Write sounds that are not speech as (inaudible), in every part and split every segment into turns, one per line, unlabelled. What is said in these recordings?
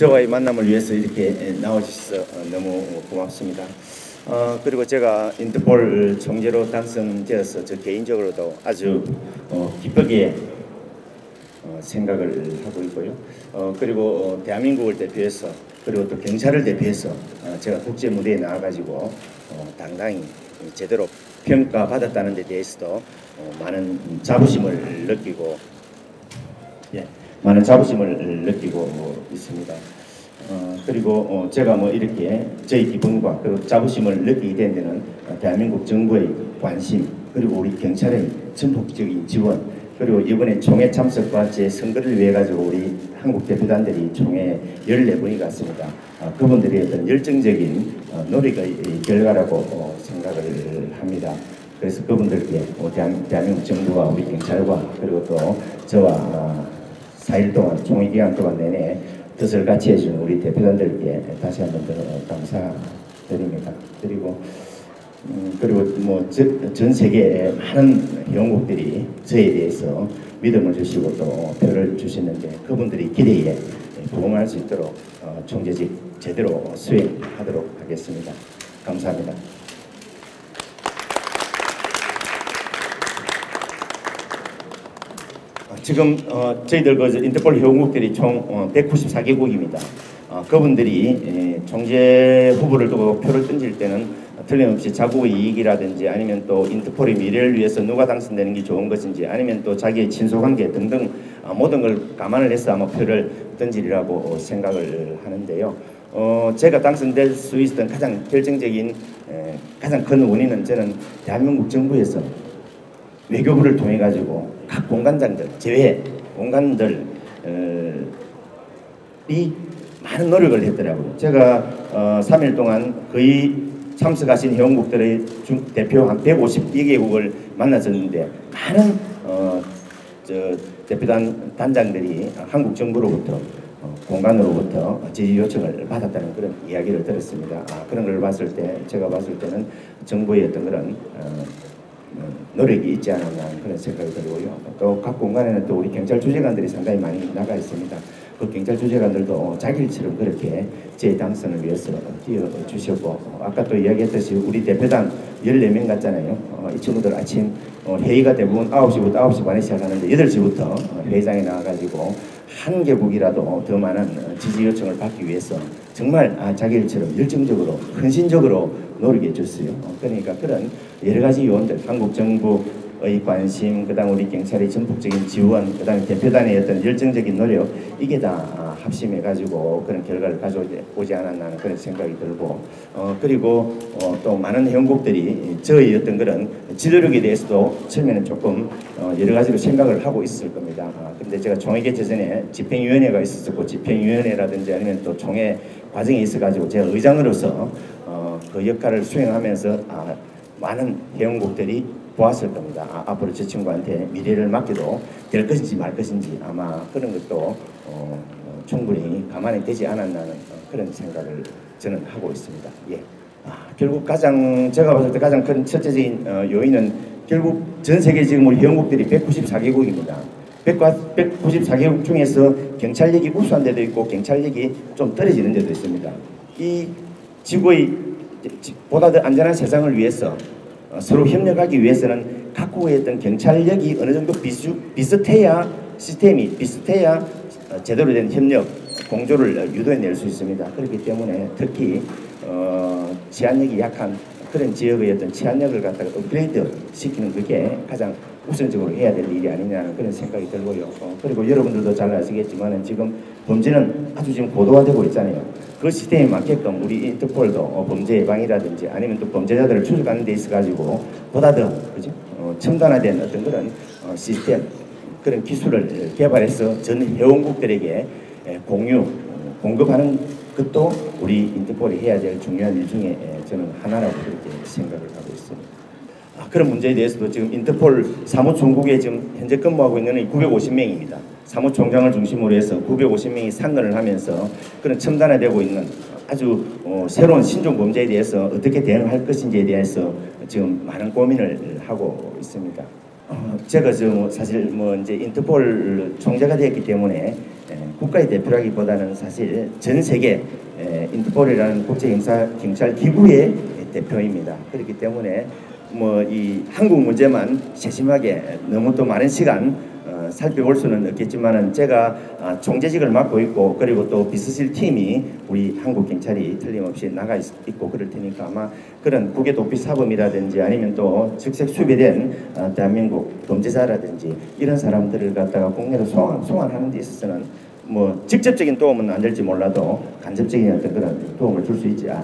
저와의 만남을 위해서 이렇게 나와주셔서 너무 고맙습니다. 어, 그리고 제가 인터폴 총재로 당선되어서 저 개인적으로도 아주 어, 기쁘게 어, 생각을 하고 있고요. 어, 그리고 어, 대한민국을 대표해서 그리고 또 경찰을 대표해서 어, 제가 국제 무대에 나와가지고 어, 당당히 제대로 평가받았다는 데 대해서도 어, 많은 자부심을 느끼고 예, 많은 자부심을 느끼고 있습니다. 어, 그리고 어, 제가 뭐 이렇게 저희 기분과 그리고 자부심을 느끼게 된 데는 대한민국 정부의 관심 그리고 우리 경찰의 전폭적인 지원 그리고 이번에 총회 참석과 제 선거를 위해 가지고 우리 한국 대표단들이 총회 14분이 갔습니다. 어, 그분들의 어떤 열정적인 어, 노력의 결과라고 어, 생각을 합니다. 그래서 그분들께 어, 대한, 대한민국 정부와 우리 경찰과 그리고 또 저와 어, 4일 동안 총회 기간 동안 내내 뜻을 같이 해준 우리 대표단들께 다시 한번 더 감사드립니다. 그리고 음, 그리고 뭐전 세계의 많은 영국들이 저에 대해서 믿음을 주시고 또 표를 주시는데 그분들이 기대에 부응할 수 있도록 어, 총재직 제대로 수행하도록 하겠습니다. 감사합니다. 지금 어, 저희들 그 인터폴 회원국들이 총 어, 194개국입니다. 어, 그분들이 에, 총재 후보를 두고 표를 던질 때는 틀림없이 자국의 이익이라든지 아니면 또 인터폴의 미래를 위해서 누가 당선되는 게 좋은 것인지 아니면 또 자기의 친소관계 등등 어, 모든 걸 감안을 해서 아마 표를 던지리라고 생각을 하는데요. 어, 제가 당선될 수 있었던 가장 결정적인 에, 가장 큰 원인은 저는 대한민국 정부에서 외교부를 통해 가지고 각 공간장들 제외 공간들 어, 이 많은 노력을 했더라고요. 제가 어, 3일 동안 거의 참석하신 회원국들의 중, 대표 한 152개국을 만났었는데 많은 어, 저 대표단 단장들이 한국 정부로부터 어, 공간으로부터 지지 요청을 받았다는 그런 이야기를 들었습니다. 아, 그런 걸 봤을 때 제가 봤을 때는 정부의 어떤 그런 어, 노력이 있지 않았나 그런 생각이 들고요. 또 각 공간에는 또 우리 경찰 주재관들이 상당히 많이 나가 있습니다. 그 경찰 주재관들도 자기처럼 그렇게 제 당선을 위해서 뛰어주셨고 아까 또 이야기했듯이 우리 대표단 14명 같잖아요. 어, 이 친구들 아침 어, 회의가 대부분 9시부터 9시 반에 시작하는데 8시부터 회의장에 나와가지고 한 개국이라도 더 많은 지지 요청을 받기 위해서 정말 아, 자기들처럼 열정적으로 헌신적으로 노력해 줬어요. 어, 그러니까 그런 여러 가지 요원들, 한국 정부 의 관심, 그다음 우리 경찰의 전폭적인 지원, 그다음 대표단의 어떤 열정적인 노력 이게 다 아, 합심해 가지고 그런 결과를 가져오지 않았나 하는 그런 생각이 들고 어, 그리고 어, 또 많은 회원국들이 저의 어떤 그런 지도력에 대해서도 처음에는 조금 어, 여러 가지로 생각을 하고 있을 겁니다. 아, 근데 제가 총회 개최 전에 집행위원회가 있었고 집행위원회라든지 아니면 또 총회 과정에 있어가지고 제가 의장으로서 어, 그 역할을 수행하면서 아, 많은 회원국들이 보았을 겁니다. 아, 앞으로 저 친구한테 미래를 맡기도 될 것인지 말 것인지 아마 그런 것도 어, 어, 충분히 가만히 되지 않았나는 어, 그런 생각을 저는 하고 있습니다. 예. 아, 결국 가장 제가 봤을 때 가장 큰 첫째적인 어, 요인은 결국 전 세계 지금 우리 회원국들이 194개국입니다. 194개국 중에서 경찰력이 우수한 데도 있고 경찰력이 좀 떨어지는 데도 있습니다. 이 지구의 보다 더 안전한 세상을 위해서 어, 서로 협력하기 위해서는 각국의 어떤 경찰력이 어느 정도 비수, 비슷해야 시스템이 비슷해야 어, 제대로 된 협력, 공조를 유도해낼 수 있습니다. 그렇기 때문에 특히 어, 치안력이 약한 그런 지역의 어떤 치안력을 갖다가 업그레이드 시키는 그게 가장 우선적으로 해야 될 일이 아니냐는 그런 생각이 들고요. 어, 그리고 여러분들도 잘 아시겠지만 지금 범죄는 아주 지금 고도화되고 있잖아요. 그 시스템에 맞게끔 우리 인터폴도 어, 범죄 예방이라든지 아니면 또 범죄자들을 추적하는 데 있어 가지고 보다 더 그죠? 어, 첨단화된 어떤 그런 어, 시스템 그런 기술을 개발해서 전 회원국들에게 에, 공유 어, 공급하는 것도 우리 인터폴이 해야 될 중요한 일 중에 에, 저는 하나라고 그렇게 생각을 하고 있습니다. 아, 그런 문제에 대해서도 지금 인터폴 사무총국에 지금 현재 근무하고 있는 950명입니다. 사무총장을 중심으로 해서 950명이 상근을 하면서 그런 첨단화되고 있는 아주 어, 새로운 신종 범죄에 대해서 어떻게 대응할 것인지에 대해서 지금 많은 고민을 하고 있습니다. 어, 제가 지금 사실 뭐 이제 인터폴 총재가 되었기 때문에 예, 국가의 대표라기보다는 사실 전 세계 에, 인터폴이라는 국제 경찰, 기구의 대표입니다. 그렇기 때문에 뭐 이 한국 문제만 세심하게 너무 또 많은 시간 어, 살펴볼 수는 없겠지만은 제가 아, 총재직을 맡고 있고 그리고 또 비서실 팀이 우리 한국 경찰이 틀림없이 나가 있, 고 그럴 테니까 아마 그런 국외 도피 사범이라든지 아니면 또 즉색 수배된 아, 대한민국 범죄자라든지 이런 사람들을 갖다가 국내로 송환, 송환하는 데 있어서는 뭐 직접적인 도움은 안 될지 몰라도 간접적인 어떤 그런 도움을 줄 수 있지 않,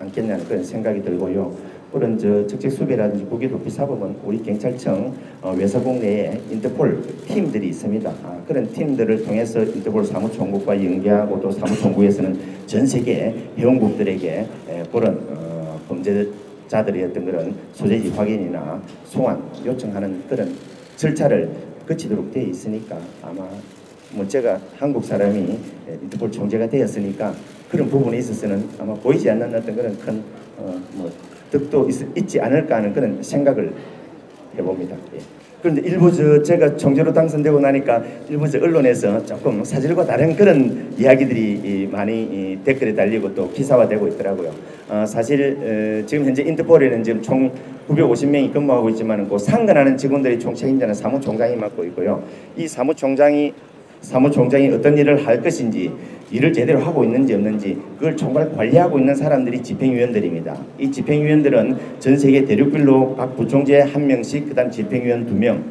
않겠냐는 그런 생각이 들고요. 그런 저 적직 수배라든지 국외 도피 사범은 우리 경찰청 어, 외사국 내에 인터폴 팀들이 있습니다. 아, 그런 팀들을 통해서 인터폴 사무총국과 연계하고 또 사무총국에서는 전 세계 회원국들에게 에, 그런 어, 범죄자들의 어떤 그런 소재지 확인이나 소환 요청하는 그런 절차를 거치도록 되어 있으니까 아마 뭐 제가 한국 사람이 인터폴 총재가 되었으니까 그런 부분에 있어서는 아마 보이지 않는 어떤 그런 큰 어, 뭐 덕도 있, 지 않을까 하는 그런 생각을 해봅니다. 예. 그런데 일부 저 제가 총재로 당선되고 나니까 일부 저 언론에서 조금 사실과 다른 그런 이야기들이 많이 댓글에 달리고 또 기사화되고 있더라고요. 어, 사실 어, 지금 현재 인터폴에는 지금 총 950명이 근무하고 있지만 그 상근하는 직원들이 총 책임자는 사무총장이 맡고 있고요. 이 사무총장이 사무총장이 어떤 일을 할 것인지 일을 제대로 하고 있는지 없는지 그걸 총괄 관리하고 있는 사람들이 집행위원들입니다. 이 집행위원들은 전 세계 대륙별로 각 부총재 한 명씩 그다음 집행위원 두 명,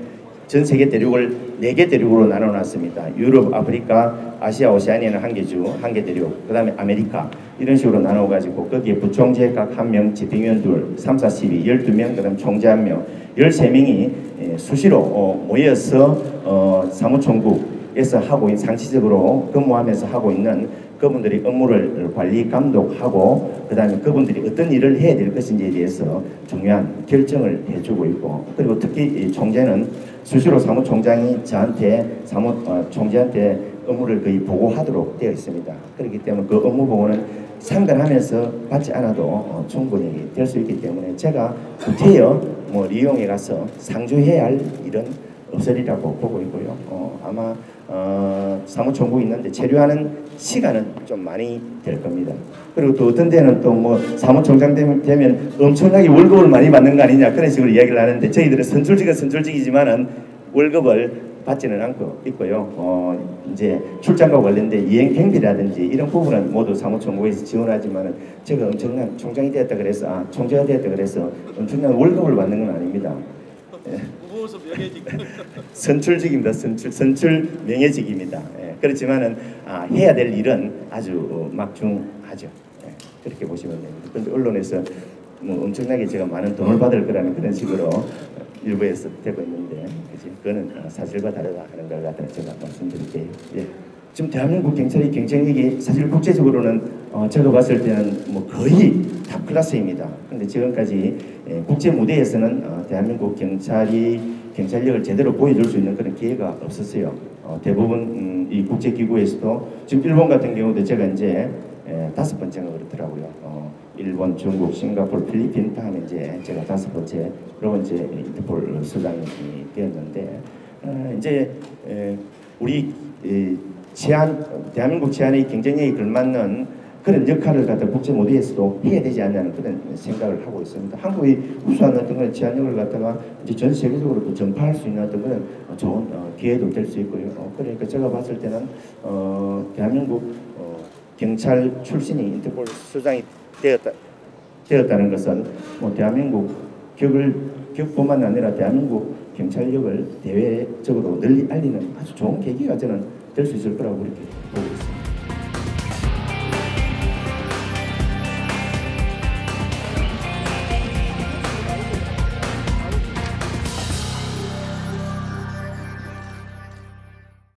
전 세계 대륙을 네 개 대륙으로 나눠놨습니다. 유럽, 아프리카, 아시아, 오세아니아는 한 개 주, 한 개 대륙, 그 다음에 아메리카 이런 식으로 나눠가지고 거기에 부총재 각 한 명, 집행위원 둘, 3, 4, 12, 12명, 그 다음 총재 한 명, 13명이 수시로 어, 모여서 어, 사무총국 에서 하고 상시적으로 근무하면서 하고 있는 그분들이 업무를 관리 감독하고 그다음에 그분들이 어떤 일을 해야 될 것인지에 대해서 중요한 결정을 해주고 있고 그리고 특히 총재는 수시로 사무총장이 저한테 사무 어, 총재한테 업무를 거의 보고하도록 되어 있습니다. 그렇기 때문에 그 업무 보고는 상관하면서 받지 않아도 어, 충분히 될 수 있기 때문에 제가 구태여 뭐 리용에 가서 상주해야 할 일은 없으리라고 보고 있고요. 어, 아마 어, 사무총국 있는데 체류하는 시간은 좀 많이 될 겁니다. 그리고 또 어떤 데는 또 뭐 사무총장 되면 엄청나게 월급을 많이 받는 거 아니냐 그런 식으로 이야기를 하는데 저희들은 선출직은 선출직이지만은 월급을 받지는 않고 있고요. 어, 이제 출장과 관련된 이행 행비라든지 이런 부분은 모두 사무총국에서 지원하지만은 제가 엄청난 총장이 되었다 그래서 아, 총재가 되었다 그래서 엄청난 월급을 받는 건 아닙니다.
예. 무보수 명예직 (laughs)
선출직입니다. 선출 선출 명예직입니다. 예, 그렇지만은 아, 해야 될 일은 아주 어, 막중하죠. 예, 그렇게 보시면 됩니다. 그런데 언론에서 뭐 엄청나게 제가 많은 돈을 받을 거라는 그런 식으로 일부에서 되고 있는데 그지 그거는 어, 사실과 다르다 하는 걸 갖다 제가 말씀드릴게요. 예. 지금 대한민국 경찰의 경쟁력이 사실 국제적으로는 어, 제가 봤을 때는 뭐 거의 탑 클래스입니다. 근데 지금까지 예, 국제 무대에서는 어, 대한민국 경찰이 경찰력을 제대로 보여줄 수 있는 그런 기회가 없었어요. 어, 대부분 음, 이 국제 기구에서도 지금 일본 같은 경우도 제가 이제 예, 다섯 번째가 그렇더라고요. 어, 일본, 중국, 싱가포르, 필리핀 다음에 이제 제가 다섯 번째 그리고 이제 인터폴 수장이 되었는데 어, 이제 에, 우리 에, 제한 대한민국 제한의 경쟁력이 걸맞는 그런 역할을 갖다 국제 무대에서도 해야 되지 않냐는 그런 생각을 하고 있습니다. 한국이 우수한 어떤 그런 제한력을 갖다가 이제 전 세계적으로 또 전파할 수 있는 어떤 그런 좋은 어, 기회도 될 수 있고요. 어, 그러니까 제가 봤을 때는 어, 대한민국 어, 경찰 출신이 인터폴 수장이 되었다 되었다는 것은 뭐 대한민국 격을 격뿐만 아니라 대한민국 경찰력을 대외적으로 널리 알리는 아주 좋은 계기가 저는 될 수 있을 거라고 그렇게 보고 있습니다.